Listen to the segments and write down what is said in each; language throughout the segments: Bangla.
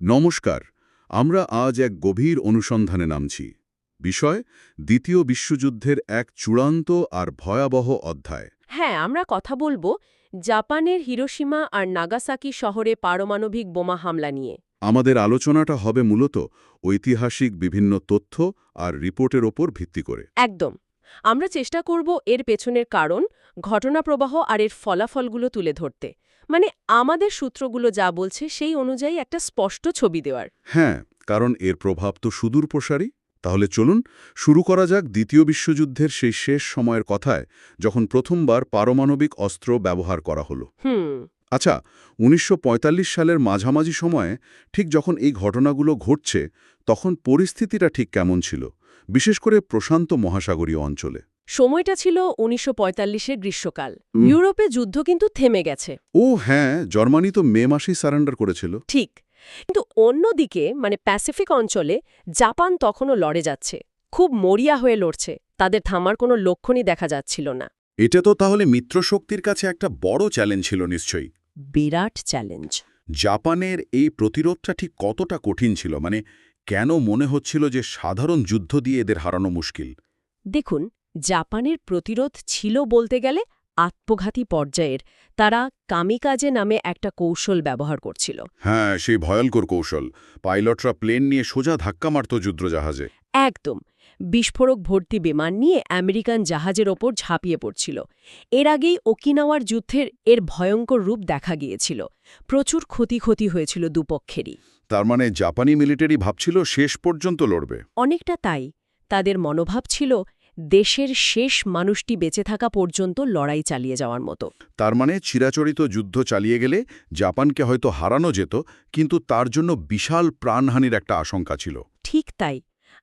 নমস্কার আমরা আজ এক গভীর অনুসন্ধানে নামছি। বিষয় দ্বিতীয় বিশ্বযুদ্ধের এক চূড়ান্ত আর ভয়াবহ অধ্যায়। হ্যাঁ আমরা কথা বলব জাপানের হিরোসীমা আর নাগাসাকি শহরে পারমাণবিক বোমা হামলা নিয়ে। আমাদের আলোচনাটা হবে মূলত ঐতিহাসিক বিভিন্ন তথ্য আর রিপোর্টের ওপর ভিত্তি করে। একদম। আমরা চেষ্টা করব এর পেছনের কারণ ঘটনা প্রবাহ আর এর ফলাফলগুলো তুলে ধরতে। মানে আমাদের সূত্রগুলো যা বলছে সেই অনুযায়ী একটা স্পষ্ট ছবি দেওয়ার। হ্যাঁ কারণ এর প্রভাব তো সুদূর প্রসারী। তাহলে চলুন শুরু করা যাক দ্বিতীয় বিশ্বযুদ্ধের সেই শেষ সময়ের কথায় যখন প্রথমবার পারমাণবিক অস্ত্র ব্যবহার করা হলো। হুম। আচ্ছা ১৯৪৫ সালের মাঝামাঝি সময়ে ঠিক যখন এই ঘটনাগুলো ঘটছে তখন পরিস্থিতিটা ঠিক কেমন ছিল? বিশেষ করে প্রশান্ত মহাসাগরীয় অঞ্চলে। সময়টা ছিল উনিশশো পঁয়তাল্লিশের গ্রীষ্মকাল। ইউরোপে যুদ্ধ কিন্তু থেমে গেছে। ও হ্যাঁ জার্মানি তো মে মাসেই সারেন্ডার করেছিল। ঠিক। কিন্তু অন্যদিকে মানে প্যাসিফিক অঞ্চলে জাপান তখনও লড়ে যাচ্ছে। খুব মরিয়া হয়ে লড়ছে। তাদের থামার কোনো লক্ষণই দেখা যাচ্ছিল না। এটা তো তাহলে মিত্রশক্তির কাছে একটা বড় চ্যালেঞ্জ ছিল নিশ্চয়ই। বিরাট চ্যালেঞ্জ। জাপানের এই প্রতিরোধটা ঠিক কতটা কঠিন ছিল? মানে কেন মনে হচ্ছিল যে সাধারণ যুদ্ধ দিয়ে এদের হারানো মুশকিল? দেখুন জাপানের প্রতিরোধ ছিল বলতে গেলে আত্মঘাতী পর্যায়ের। তারা কামিকাজে নামে একটা কৌশল ব্যবহার করছিল। হ্যাঁ সেই ভয়ঙ্কর কৌশল। পাইলটরা প্লেন নিয়ে সোজা ধাক্কা মারত যুদ্ধজাহাজে। একদম। বিস্ফোরক ভর্তি বিমান নিয়ে আমেরিকান জাহাজের ওপর ঝাঁপিয়ে পড়ছিল। এর আগেই ওকিনাওয়ার যুদ্ধের এর ভয়ঙ্কর রূপ দেখা গিয়েছিল। প্রচুর ক্ষতি ক্ষতি হয়েছিল দুপক্ষেরই। তার মানে জাপানি মিলিটারি ভাবছিল শেষ পর্যন্ত লড়বে। অনেকটা তাই। তাদের মনোভাব ছিল দেশের শেষ মানুষটি বেঁচে থাকা পর্যন্ত লড়াই চালিয়ে যাওয়ার মতো। তার মানে চিরাচরিত যুদ্ধ চালিয়ে গেলে জাপানকে হয়তো হারানো যেত কিন্তু তার জন্য বিশাল প্রাণহানির একটা আশঙ্কা ছিল। ঠিক তাই।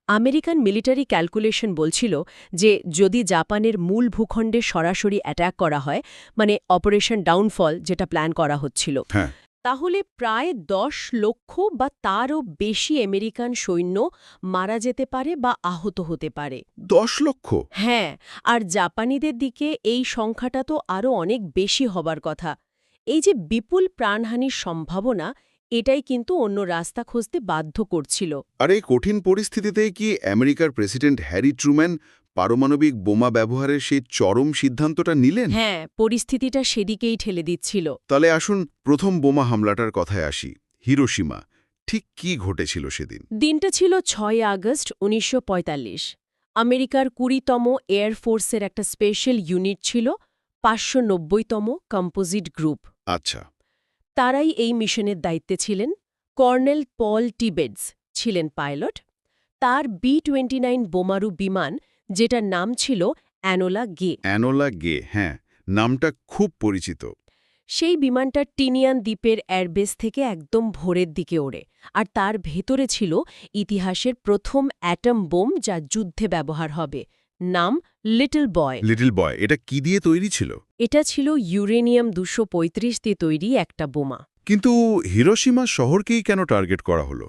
আমেরিকান মিলিটারি ক্যালকুলেশন বলছিল যে যদি জাপানের মূল ভূখণ্ডে সরাসরি অ্যাট্যাক করা হয় মানে অপারেশন ডাউনফল যেটা প্ল্যান করা হচ্ছিল হ্যাঁ। তাহলে প্রায় দশ লক্ষ বা তারও বেশি আমেরিকান সৈন্য মারা যেতে পারে বা আহত হতে পারে। দশ লক্ষ? হ্যাঁ আর জাপানিদের দিকে এই সংখ্যাটা তো আরও অনেক বেশি হবার কথা। এই যে বিপুল প্রাণহানির সম্ভাবনা এটাই কিন্তু অন্য রাস্তা খুঁজতে বাধ্য করছিল। আর এই কঠিন পরিস্থিতিতে কি আমেরিকার প্রেসিডেন্ট হ্যারি ট্রুম্যান পারমাণবিক বোমা ব্যবহারের সেই চরম সিদ্ধান্তটা নিলেন? হ্যাঁ পরিস্থিতিটা সেদিকেই ঠেলে দিচ্ছিল। তাহলে আসুন প্রথম বোমা হামলাটার কথায় আসি হিরোসীমা ঠিক কি ঘটেছিল সেদিন? দিনটা ছিল ছয় আগস্ট উনিশশো পঁয়তাল্লিশ। আমেরিকার কুড়িতম এয়ারফোর্সের একটা স্পেশাল ইউনিট ছিল পাঁচশো নব্বইতম কম্পোজিট গ্রুপ। আচ্ছা। তারাই এই মিশনের দায়িত্বে ছিলেন। কর্নেল পল টিবেডস ছিলেন পাইলট। তার বি টোয়েন্টি নাইন বোমারু বিমান যেটার নাম ছিল অ্যানোলা গে। অ্যানোলা গে হ্যাঁ নামটা খুব পরিচিত। সেই বিমানটা টিনিয়ান দ্বীপের এয়ারবেস থেকে একদম ভোরের দিকে ওড়ে আর তার ভেতরে ছিল ইতিহাসের প্রথম অ্যাটম বোম যা যুদ্ধে ব্যবহার হবে নাম লিটল বয়। লিটল বয় এটা কি দিয়ে তৈরি ছিল? এটা ছিল ইউরেনিয়াম দুশো দিয়ে তৈরি একটা বোমা। কিন্তু হিরোসীমা শহরকেই কেন টার্গেট করা হলো?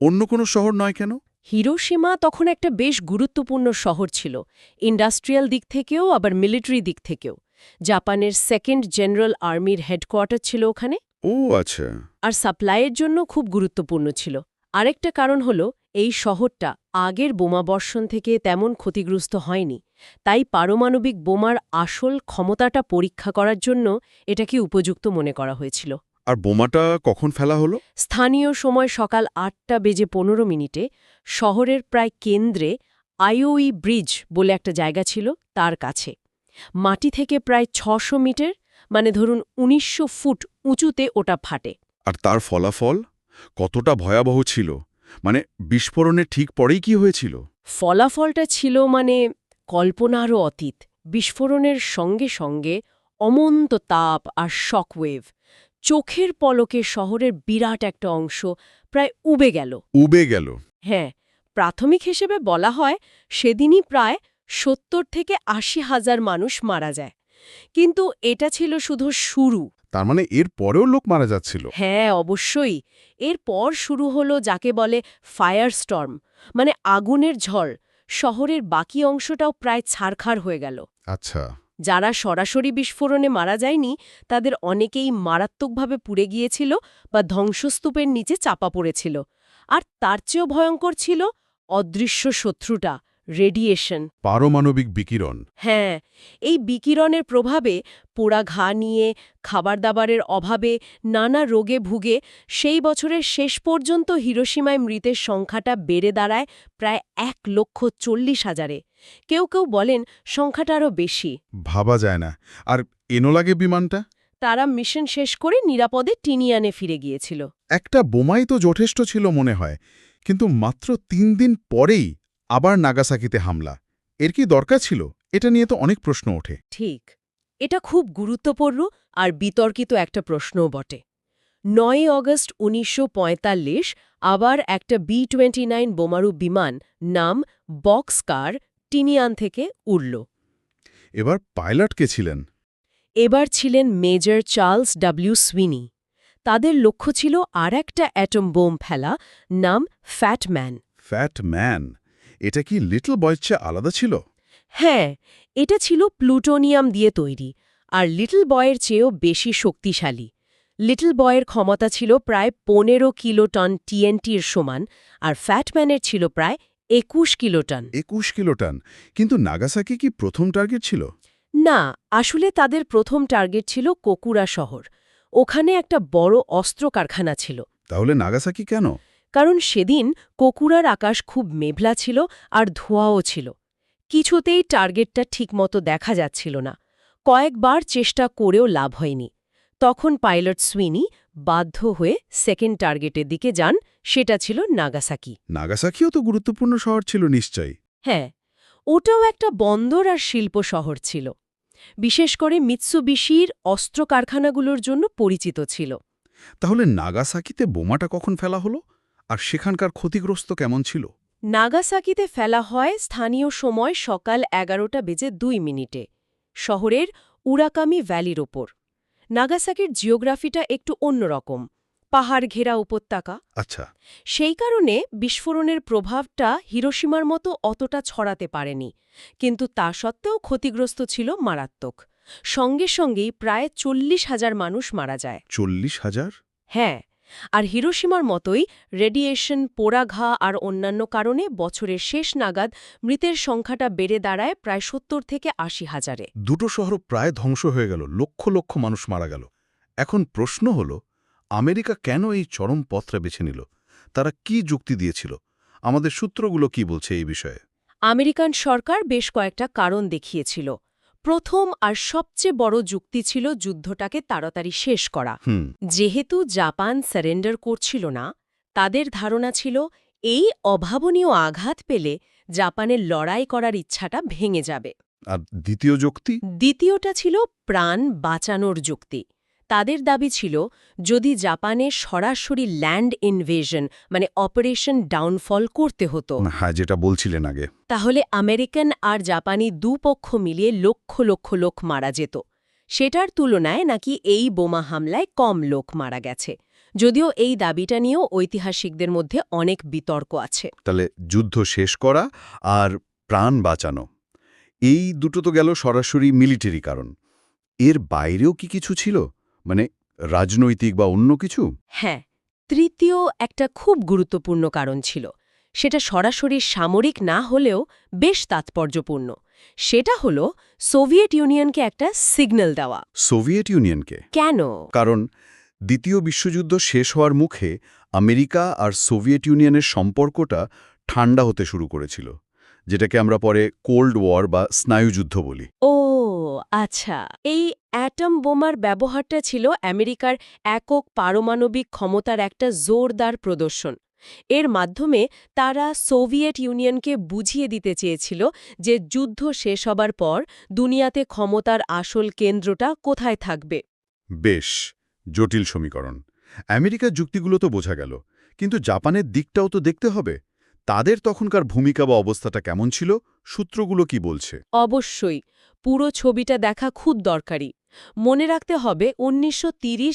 অন্য কোনো শহর নয় কেন? হিরোশিমা তখন একটা বেশ গুরুত্বপূর্ণ শহর ছিল ইন্ডাস্ট্রিয়াল দিক থেকেও আবার মিলিটারি দিক থেকেও। জাপানের সেকেন্ড জেনারেল আর্মির হেডকোয়ার্টার ছিল ওখানে। ও আচ্ছা। আর সাপ্লাইয়ের জন্য খুব গুরুত্বপূর্ণ ছিল। আরেকটা কারণ হল এই শহরটা আগের বোমাবর্ষণ থেকে তেমন ক্ষতিগ্রস্ত হয়নি। তাই পারমাণবিক বোমার আসল ক্ষমতাটা পরীক্ষা করার জন্য এটাকে উপযুক্ত মনে করা হয়েছিল। আর বোমাটা কখন ফেলা হলো? স্থানীয় সময় সকাল আটটা বেজে পনেরো মিনিটে শহরের প্রায় কেন্দ্রে আইওই ব্রিজ বলে একটা জায়গা ছিল তার কাছে। মাটি থেকে প্রায় ছশো মিটার মানে ধরুন উনিশশো ফুট উঁচুতে ওটা ফাটে। আর তার ফলাফল? কতটা ভয়াবহ ছিল? মানে বিস্ফোরণের ঠিক পরেই কি হয়েছিল? ফলাফলটা ছিল মানে কল্পনারও অতীত। বিস্ফোরণের সঙ্গে সঙ্গে অমন্ত তাপ আর শকওয়েভ চোখের পলকে শহরের বিরাট একটা অংশ প্রায় উবে গেল। উবে গেল। হ্যাঁ প্রাথমিক হিসেবে বলা হয় সেদিনই প্রায় সত্তর থেকে আশি হাজার মানুষ মারা যায়। কিন্তু এটা ছিল শুধু শুরু। তার মানে এর পরেও লোক মারা যাচ্ছিল? হ্যাঁ অবশ্যই। এরপর শুরু হলো যাকে বলে ফায়ার স্টর্ম মানে আগুনের ঝড়। শহরের বাকি অংশটাও প্রায় ছারখার হয়ে গেল। আচ্ছা। যারা সরাসরি বিস্ফোরণে মারা যায়নি তাদের অনেকেই মারাত্মকভাবে পুড়ে গিয়েছিল বা ধ্বংসস্তূপের নিচে চাপা পড়েছিল। আর তার চেয়েও ভয়ঙ্কর ছিল অদৃশ্য শত্রুটা রেডিয়েশন পারমাণবিক বিকিরণ। হ্যাঁ এই বিকিরণের প্রভাবে পোড়া ঘা নিয়ে খাবার দাবারের অভাবে নানা রোগে ভুগে সেই বছরের শেষ পর্যন্ত হিরোসীমায় মৃতের সংখ্যাটা বেড়ে দাঁড়ায় প্রায় এক লক্ষ চল্লিশ হাজারে। কেউ কেউ বলেন সংখ্যাটা আরও বেশি। ভাবা যায় না। আর এনোলাগে বিমানটা? তারা মিশন শেষ করে নিরাপদে টিনিয়ানে ফিরে গিয়েছিল। একটা বোমাই তো যথেষ্ট ছিল মনে হয় কিন্তু মাত্র তিন দিন পরেই আবার নাগাসাকিতে হামলা। এর কি দরকার ছিল? এটা নিয়ে তো অনেক প্রশ্ন ওঠে। ঠিক। এটা খুব গুরুত্বপূর্ণ আর বিতর্কিত একটা প্রশ্নও বটে। নয় অগস্ট উনিশশো পঁয়তাল্লিশ আবার একটা বি টোয়েন্টি নাইন বোমারু বিমান নাম বক্সকার টিনিয়ান থেকে উড়ল। এবার পাইলট কে ছিলেন? এবার ছিলেন মেজর চার্লস ডাব্লিউ সুইনি। তাদের লক্ষ্য ছিল আর একটা অ্যাটম বোম ফেলা নাম ফ্যাটম্যান ফ্যাট ম্যান? এটা কি লিটল বয়ের চেয়ে আলাদা ছিল? হ্যাঁ এটা ছিল প্লুটোনিয়াম দিয়ে তৈরি আর লিটল বয়ের চেয়েও বেশি শক্তিশালী। লিটল বয়ের ক্ষমতা ছিল প্রায় পনেরো কিলোটন টিএনটির সমান আর ফ্যাটম্যানের ছিল প্রায় একুশ কিলোটন। একুশ কিলোটন? কিন্তু নাগাসাকি কি প্রথম টার্গেট ছিল? না আসলে তাদের প্রথম টার্গেট ছিল কোকুরা শহর। ওখানে একটা বড় অস্ত্র কারখানা ছিল। তাহলে নাগাসাকি কেন? কারণ সেদিন কোকুরার আকাশ খুব মেঘলা ছিল আর ধোঁয়াও ছিল। কিছুতেই টার্গেটটা ঠিকমতো দেখা যাচ্ছিল না। কয়েকবার চেষ্টা করেও লাভ হয়নি। তখন পাইলট সুইনি বাধ্য হয়ে সেকেন্ড টার্গেটের দিকে যান সেটা ছিল নাগাসাকি। নাগাসাকিও তো গুরুত্বপূর্ণ শহর ছিল নিশ্চয়ই। হ্যাঁ ওটাও একটা বন্দর আর শিল্প শহর ছিল। বিশেষ করে মিৎসুবিশির অস্ত্র কারখানাগুলোর জন্য পরিচিত ছিল। তাহলে নাগাসাকিতে বোমাটা কখন ফেলা হলো? আর সেখানকার ক্ষতিগ্রস্ত কেমন ছিল? নাগাসাকিতে ফেলা হয় স্থানীয় সময় সকাল এগারোটা বেজে দুই মিনিটে শহরের উরাকামি ভ্যালির ওপর। নাগাসাকির জিওগ্রাফিটা একটু অন্যরকম। পাহাড় ঘেরা উপত্যকা। আচ্ছা। সেই কারণে বিস্ফোরণের প্রভাবটা হিরোসীমার মতো অতটা ছড়াতে পারেনি। কিন্তু তা সত্ত্বেও ক্ষতিগ্রস্ত ছিল মারাত্মক। সঙ্গে সঙ্গেই প্রায় চল্লিশ হাজার মানুষ মারা যায়। চল্লিশ হাজার? হ্যাঁ আর হিরোসীমার মতোই রেডিয়েশন পোড়াঘা আর অন্যান্য কারণে বছরের শেষ নাগাদ মৃতের সংখ্যাটা বেড়ে দাঁড়ায় প্রায় সত্তর থেকে আশি হাজারে। দুটো শহর প্রায় ধ্বংস হয়ে গেল লক্ষ লক্ষ মানুষ মারা গেল। এখন প্রশ্ন হল আমেরিকা কেন এই চরম পথটা বেছে নিল? তারা কি যুক্তি দিয়েছিল? আমাদের সূত্রগুলো কি বলছে এই বিষয়ে? আমেরিকান সরকার বেশ কয়েকটা কারণ দেখিয়েছিল। প্রথম আর সবচেয়ে বড় যুক্তি ছিল যুদ্ধটাকে তাড়াতাড়ি শেষ করা। যেহেতু জাপান সারেন্ডার করছিল না তাদের ধারণা ছিল এই অভাবনীয় আঘাত পেলে জাপানের লড়াই করার ইচ্ছাটা ভেঙে যাবে। আর দ্বিতীয় যুক্তি? দ্বিতীয়টা ছিল প্রাণ বাঁচানোর যুক্তি। তাদের দাবি ছিল যদি জাপানে সরাসরি ল্যান্ড ইনভেশন মানে অপারেশন ডাউনফল করতে হতো। হ্যাঁ যেটা বলছিলেন আগে। তাহলে আমেরিকান আর জাপানি দুপক্ষ মিলিয়ে লক্ষ লক্ষ লোক মারা যেত। সেটার তুলনায় নাকি এই বোমা হামলায় কম লোক মারা গেছে। যদিও এই দাবিটা নিয়েও ঐতিহাসিকদের মধ্যে অনেক বিতর্ক আছে। তাহলে যুদ্ধ শেষ করা আর প্রাণ বাঁচানো এই দুটো তো গেল সরাসরি মিলিটারি কারণ। এর বাইরেও কি কিছু ছিল? মানে রাজনৈতিক বা অন্য কিছু? হ্যাঁ তৃতীয় একটা খুব গুরুত্বপূর্ণ কারণ ছিল। সেটা সরাসরি সামরিক না হলেও বেশ তাৎপর্যপূর্ণ। সেটা হল সোভিয়েত ইউনিয়নকে একটা সিগন্যাল দেওয়া। সোভিয়েত ইউনিয়নকে? কেন? কারণ দ্বিতীয় বিশ্বযুদ্ধ শেষ হওয়ার মুখে আমেরিকা আর সোভিয়েত ইউনিয়নের সম্পর্কটা ঠান্ডা হতে শুরু করেছিল। যেটাকে আমরা পরে কোল্ড ওয়ার বা স্নায়ুযুদ্ধ বলি। ও আচ্ছা। এই অ্যাটম বোমার ব্যবহারটা ছিল আমেরিকার একক পারমাণবিক ক্ষমতার একটা জোরদার প্রদর্শন। এর মাধ্যমে তারা সোভিয়েট ইউনিয়নকে বুঝিয়ে দিতে চেয়েছিল যে যুদ্ধ শেষ হবার পর দুনিয়াতে ক্ষমতার আসল কেন্দ্রটা কোথায় থাকবে। বেশ জটিল সমীকরণ। আমেরিকার যুক্তিগুলো তো বোঝা গেল কিন্তু জাপানের দিকটাও তো দেখতে হবে। তাদের তখনকার ভূমিকা বা অবস্থাটা কেমন ছিল সূত্রগুলো কি বলছে? অবশ্যই পুরো ছবিটা দেখা খুব দরকারি। মনে রাখতে হবে উনিশশো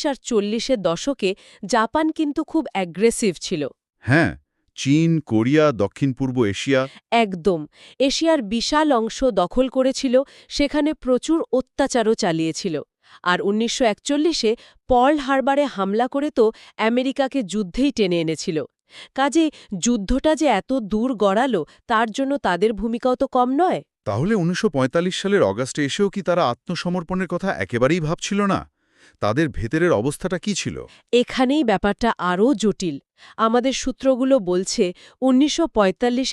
আর চল্লিশের দশকে জাপান কিন্তু খুব অ্যাগ্রেসিভ ছিল। হ্যাঁ চীন কোরিয়া দক্ষিণ পূর্ব এশিয়া। একদম এশিয়ার বিশাল অংশ দখল করেছিল সেখানে প্রচুর অত্যাচারও চালিয়েছিল। আর উনিশশো একচল্লিশে পর্ল হারবারে হামলা করে তো আমেরিকাকে যুদ্ধেই টেনে এনেছিল। কাজে যুদ্ধটা যে এত দূর গড়ালো তার জন্য তাদের ভূমিকাও তো কম নয়। তাহলে উনিশশো পঁয়তাল্লিশ সালের অগাস্টে এসেও কি তারা আত্মসমর্পণের কথা একেবারেই ভাবছিল না? তাদের ভেতরের অবস্থাটা কি ছিল? এখানেই ব্যাপারটা আরও জটিল। আমাদের সূত্রগুলো বলছে উনিশশো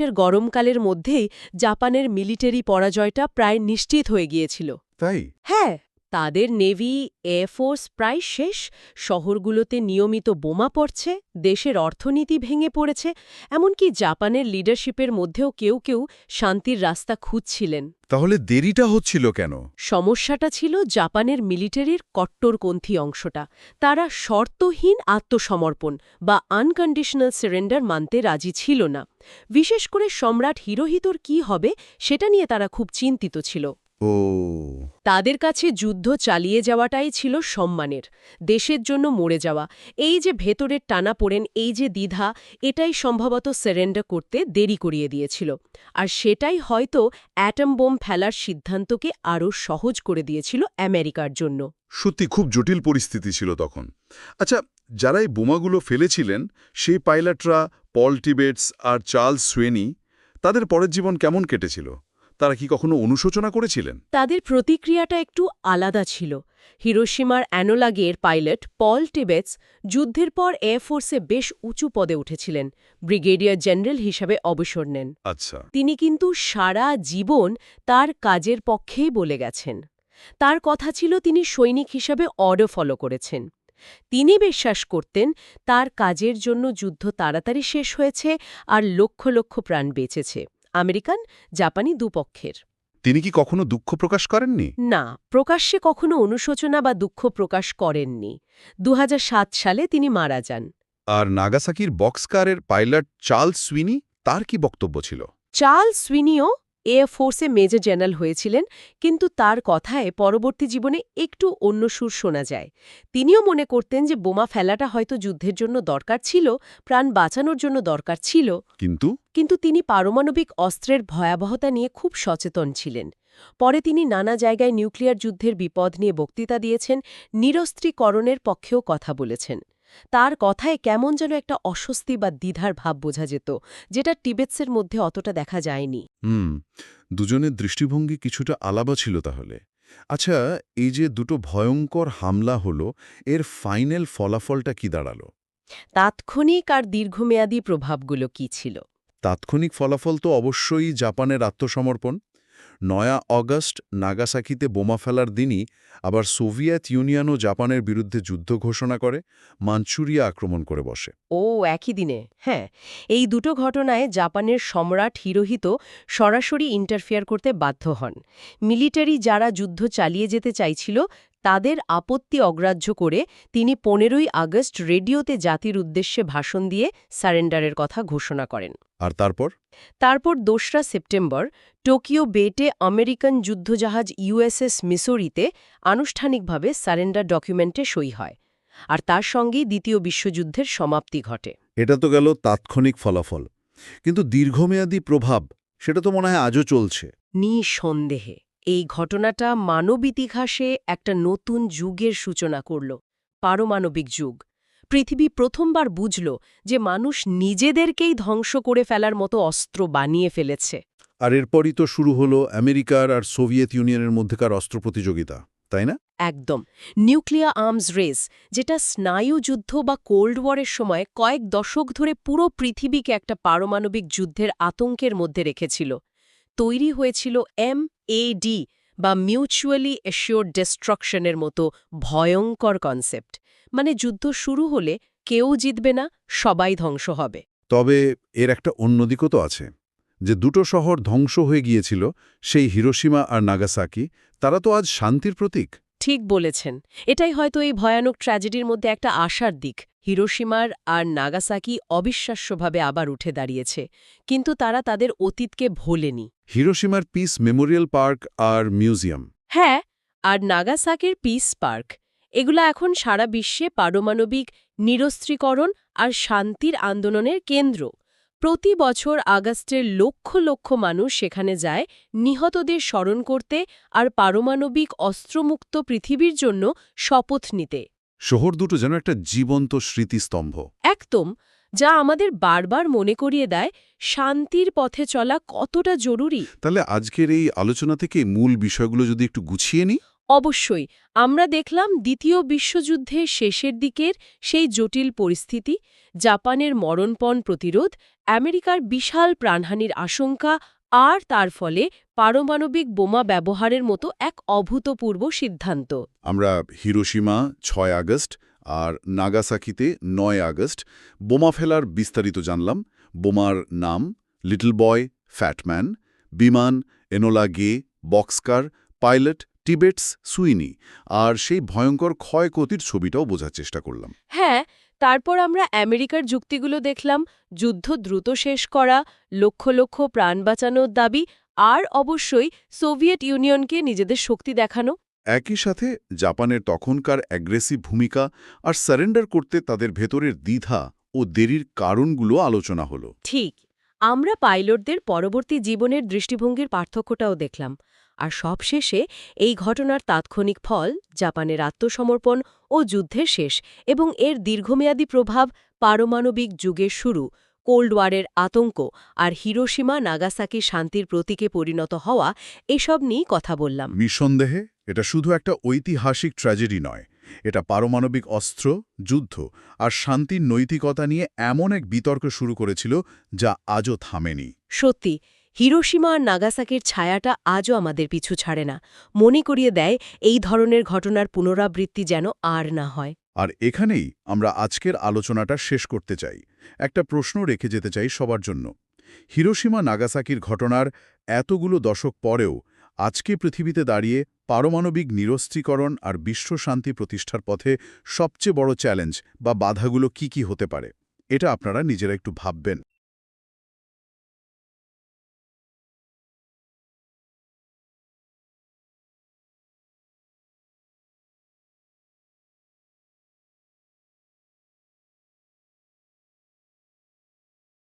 এর গরমকালের মধ্যেই জাপানের মিলিটারি পরাজয়টা প্রায় নিশ্চিত হয়ে গিয়েছিল। তাই? হ্যাঁ তাদের নেভি এয়ারফোর্স প্রায় শেষ। শহরগুলোতে নিয়মিত বোমা পড়ছে দেশের অর্থনীতি ভেঙে পড়েছে এমনকি জাপানের লিডারশিপের মধ্যেও কেউ কেউ শান্তির রাস্তা খুঁজছিলেন। তাহলে দেরিটা হচ্ছিল কেন? সমস্যাটা ছিল জাপানের মিলিটারির কট্টরপন্থী অংশটা। তারা শর্তহীন আত্মসমর্পণ বা আনকন্ডিশনাল সারেন্ডার মানতে রাজি ছিল না। বিশেষ করে সম্রাট হিরোহিতোর কি হবে সেটা নিয়ে তারা খুব চিন্তিত ছিল। ও। তাদের কাছে যুদ্ধ চালিয়ে যাওয়াটাই ছিল সম্মানের দেশের জন্য মরে যাওয়া। এই যে ভেতরের টানা পড়েন এই যে দ্বিধা এটাই সম্ভবত সেরেন্ডার করতে দেরি করিয়ে দিয়েছিল। আর সেটাই হয়তো অ্যাটম বোম ফেলার সিদ্ধান্তকে আরও সহজ করে দিয়েছিল আমেরিকার জন্য। সত্যি খুব জটিল পরিস্থিতি ছিল তখন। আচ্ছা যারা এই বোমাগুলো ফেলেছিলেন সেই পাইলটরা পল টিবেটস আর চার্লস সুয়েনি তাদের পরের জীবন কেমন কেটেছিল? তারা কি কখনো অনুশোচনা করেছিলেন? তাদের প্রতিক্রিয়াটা একটু আলাদা ছিল। হিরোশিমার অ্যানোলাগের পাইলট পল টিবেটস যুদ্ধের পর এয়ারফোর্সে বেশ উঁচু পদে উঠেছিলেন। ব্রিগেডিয়ার জেনারেল হিসাবে অবসর নেন। আচ্ছা। তিনি কিন্তু সারা জীবন তার কাজের পক্ষেই বলে গেছেন। তার কথা ছিল তিনি সৈনিক হিসাবে অর্ডার ফলো করেছেন। তিনি বিশ্বাস করতেন তার কাজের জন্য যুদ্ধ তাড়াতাড়ি শেষ হয়েছে আর লক্ষ লক্ষ প্রাণ বেঁচেছে। আমেরিকান জাপানি দুপক্ষের। তিনি কি কখনো দুঃখ প্রকাশ করেননি? না প্রকাশ্যে কখনো অনুশোচনা বা দুঃখ প্রকাশ করেননি। দু হাজার সাত সালে তিনি মারা যান। আর নাগাসাকির বক্সকারের পাইলট চার্লস সুইনি তার কি বক্তব্য ছিল? চার্লস সুইনিও এয়ারফোর্সে মেজর জেনারেল হয়েছিলেন কিন্তু তার কথায় পরবর্তী জীবনে একটু অন্য সুর শোনা যায়। তিনিও মনে করতেন যে বোমা ফেলাটা হয়তো যুদ্ধের জন্য দরকার ছিল প্রাণ বাঁচানোর জন্য দরকার ছিল। কিন্তু? কিন্তু তিনি পারমাণবিক অস্ত্রের ভয়াবহতা নিয়ে খুব সচেতন ছিলেন। পরে তিনি নানা জায়গায় নিউক্লিয়ার যুদ্ধের বিপদ নিয়ে বক্তৃতা দিয়েছেন নিরস্ত্রীকরণের পক্ষেও কথা বলেছেন। তার কথায় কেমন যেন একটা অস্বস্তি বা দ্বিধার ভাব বোঝা যেত যেটা টিবেটসের মধ্যে অতটা দেখা যায়নি। হুম দুজনের দৃষ্টিভঙ্গি কিছুটা আলাদা ছিল তাহলে। আচ্ছা এই যে দুটো ভয়ঙ্কর হামলা হলো এর ফাইনাল ফলাফলটা কি দাঁড়াল? তাৎক্ষণিক আর দীর্ঘমেয়াদী প্রভাবগুলো কি ছিল? তাৎক্ষণিক ফলাফল তো অবশ্যই জাপানের আত্মসমর্পণ। নয়া অগস্ট নাগাসাকিতে বোমা ফেলার দিনই আবার সোভিয়েত ইউনিয়নও জাপানের বিরুদ্ধে যুদ্ধ ঘোষণা করে, মাঞ্চুরিয়া আক্রমণ করে বসে। ও, একই দিনে। হ্যাঁ এই দুটো ঘটনায় জাপানের সম্রাট হিরোহিত সরাসরি ইন্টারফেয়ার করতে বাধ্য হন। মিলিটারি যারা যুদ্ধ চালিয়ে যেতে চাইছিল তাদের আপত্তি অগ্রাহ্য করে তিনি পনেরোই আগস্ট রেডিওতে জাতির উদ্দেশ্যে ভাষণ দিয়ে সারেন্ডারের কথা ঘোষণা করেন। আর তারপর? তারপর দোসরা সেপ্টেম্বর টোকিও বেটে আমেরিকান যুদ্ধজাহাজ ইউএসএস মিসোরিতে আনুষ্ঠানিকভাবে সারেন্ডার ডকুমেন্টে সই হয় আর তার সঙ্গেই দ্বিতীয় বিশ্বযুদ্ধের সমাপ্তি ঘটে। এটা তো গেল তাৎক্ষণিক ফলাফল। কিন্তু দীর্ঘমেয়াদী প্রভাব সেটা তো মনে হয় আজও চলছে। নিঃসন্দেহে। এই ঘটনাটা মানব ইতিহাসে একটা নতুন যুগের সূচনা করল পারমাণবিক যুগ। পৃথিবী প্রথমবার বুঝল যে মানুষ নিজেদেরকেই ধ্বংস করে ফেলার মতো অস্ত্র বানিয়ে ফেলেছে। আর এরপরই তো শুরু হলো আমেরিকার আর সোভিয়েত ইউনিয়নের মধ্যেকার অস্ত্র প্রতিযোগিতা তাই না? একদম। নিউক্লিয়ার আর্মস রেস যেটা স্নায়ুযুদ্ধ বা কোল্ড ওয়ারের সময় কয়েক দশক ধরে পুরো পৃথিবীকে একটা পারমাণবিক যুদ্ধের আতঙ্কের মধ্যে রেখেছিল। তৈরি হয়েছিল এম এডি বা মিউচুয়ালি অ্যাসিওর ডিস্ট্রাকশনের মতো ভয়ঙ্কর কনসেপ্ট মানে যুদ্ধ শুরু হলে কেউ জিতবে না সবাই ধ্বংস হবে। তবে এর একটা অন্য দিকও তো আছে। যে দুটো শহর ধ্বংস হয়ে গিয়েছিল সেই হিরোসীমা আর নাগাসাকি তারা তো আজ শান্তির প্রতীক। ঠিক বলেছেন। এটাই হয়তো এই ভয়ানক ট্র্যাজেডির মধ্যে একটা আশার দিক। হিরোশিমার আর নাগাসাকি অবিশ্বাস্যভাবে আবার উঠে দাঁড়িয়েছে। কিন্তু তারা তাদের অতীতকে ভোলেনি। হিরোসীমার পিস মেমোরিয়াল পার্ক আর মিউজিয়াম। হ্যাঁ আর নাগাসাকির পিস পার্ক। এগুলা এখন সারা বিশ্বে পারমাণবিক নিরস্ত্রীকরণ আর শান্তির আন্দোলনের কেন্দ্র। প্রতি বছর আগস্টের লক্ষ লক্ষ মানুষ সেখানে যায় নিহতদের স্মরণ করতে আর পারমাণবিক অস্ত্রমুক্ত পৃথিবীর জন্য শপথ নিতে। শহর দুটো যেন একটা জীবন্ত স্মৃতিস্তম্ভ। একদম। যা আমাদের বারবার মনে করিয়ে দেয় শান্তির পথে চলা কতটা জরুরি। তাহলে আজকের এই আলোচনা থেকে মূল বিষয়গুলো যদি একটু গুছিয়ে নিই? অবশ্যই। আমরা দেখলাম দ্বিতীয় বিশ্বযুদ্ধের শেষের দিকের সেই জটিল পরিস্থিতি জাপানের মরণপণ প্রতিরোধ আমেরিকার বিশাল প্রাণহানির আশঙ্কা আর তার ফলে পারমাণবিক বোমা ব্যবহারের মতো এক অভূতপূর্ব সিদ্ধান্ত। আমরা হিরোসীমা ছয় আগস্ট আর নাগাসাকিতে নয় আগস্ট বোমা ফেলার বিস্তারিত জানলাম। বোমার নাম লিটল বয় ফ্যাটম্যান, বিমান Enola Gay, Bockscar, pilot Tibbets Sweeney আর সেই ভয়ঙ্কর ক্ষয়ক্ষতির ছবিটাও বোঝার চেষ্টা করলাম। হ্যাঁ তারপর আমরা আমেরিকার যুক্তিগুলো দেখলাম, যুদ্ধ দ্রুত শেষ করা, লক্ষ লক্ষ প্রাণ বাঁচানোর দাবি, আর অবশ্যই সোভিয়েত ইউনিয়নকে নিজেদের শক্তি দেখানো। একই সাথে জাপানের তখনকার অ্যাগ্রেসিভ ভূমিকা আর সারেন্ডার করতে তাদের ভেতরের দ্বিধা ও দেরির কারণগুলো আলোচনা হলো। ঠিক আমরা পাইলটদের পরবর্তী জীবনের দৃষ্টিভঙ্গির পার্থক্যটাও দেখলাম আর সবশেষে এই ঘটনার তাৎক্ষণিক ফল জাপানের আত্মসমর্পণ ও যুদ্ধের শেষ এবং এর দীর্ঘমেয়াদী প্রভাব পারমাণবিক যুগের শুরু কোল্ড ওয়ারের আতঙ্ক আর হিরোসীমা নাগাসাকি শান্তির প্রতীকে পরিণত হওয়া এসব নিয়েই কথা বললাম। নিঃসন্দেহে এটা শুধু একটা ঐতিহাসিক ট্র্যাজেডি নয়। এটা পারমাণবিক অস্ত্র যুদ্ধ আর শান্তির নৈতিকতা নিয়ে এমন এক বিতর্ক শুরু করেছিল যা আজও থামেনি। সত্যি হিরোসীমা আর নাগাসাকির ছায়াটা আজও আমাদের পিছু ছাড়ে না। মনে করিয়ে দেয় এই ধরনের ঘটনার পুনরাবৃত্তি যেন আর না হয়। আর এখানেই আমরা আজকের আলোচনাটা শেষ করতে চাই। একটা প্রশ্ন রেখে যেতে চাই সবার জন্য। হিরোসীমা নাগাসাকির ঘটনার এতগুলো দশক পরেও আজকে পৃথিবীতে দাঁড়িয়ে পারমাণবিক নিরস্ত্রীকরণ আর বিশ্ব শান্তি প্রতিষ্ঠার পথে সবচেয়ে বড় চ্যালেঞ্জ বা বাধাগুলো কি কি হতে পারে, এটা আপনারা নিজেরা একটু ভাববেন।